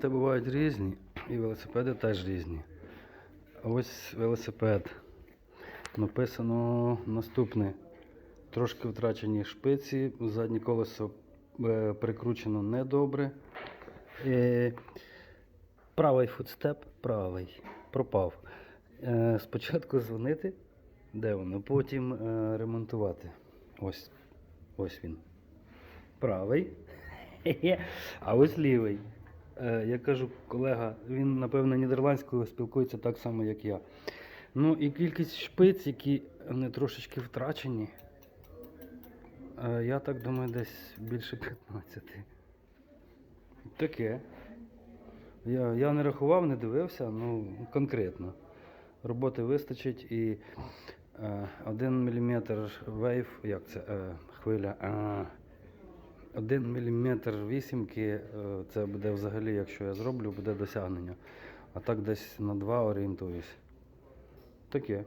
Та бувають різні, і велосипеди теж різні. Ось велосипед. Написано наступне. Трошки втрачені шпиці, заднє колесо е, прикручено недобре. Е, правий футстеп, правий, пропав. Е, спочатку дзвонити, де воно, потім ремонтувати. Ось, ось він. Правий. А ось лівий. Е, я кажу, колега, він, напевно, нідерландською спілкується так само, як я. Ну і кількість шпиць, які вони трошечки втрачені. Е, я так думаю, десь більше 15. Таке. Я, я не рахував, не дивився, ну конкретно. Роботи вистачить і е, 1 мм вейв, як це? Е, хвиля. Е, 1 мм вісімки, е, це буде взагалі, якщо я зроблю, буде досягнення. А так десь на 2 орієнтуюсь. Таке.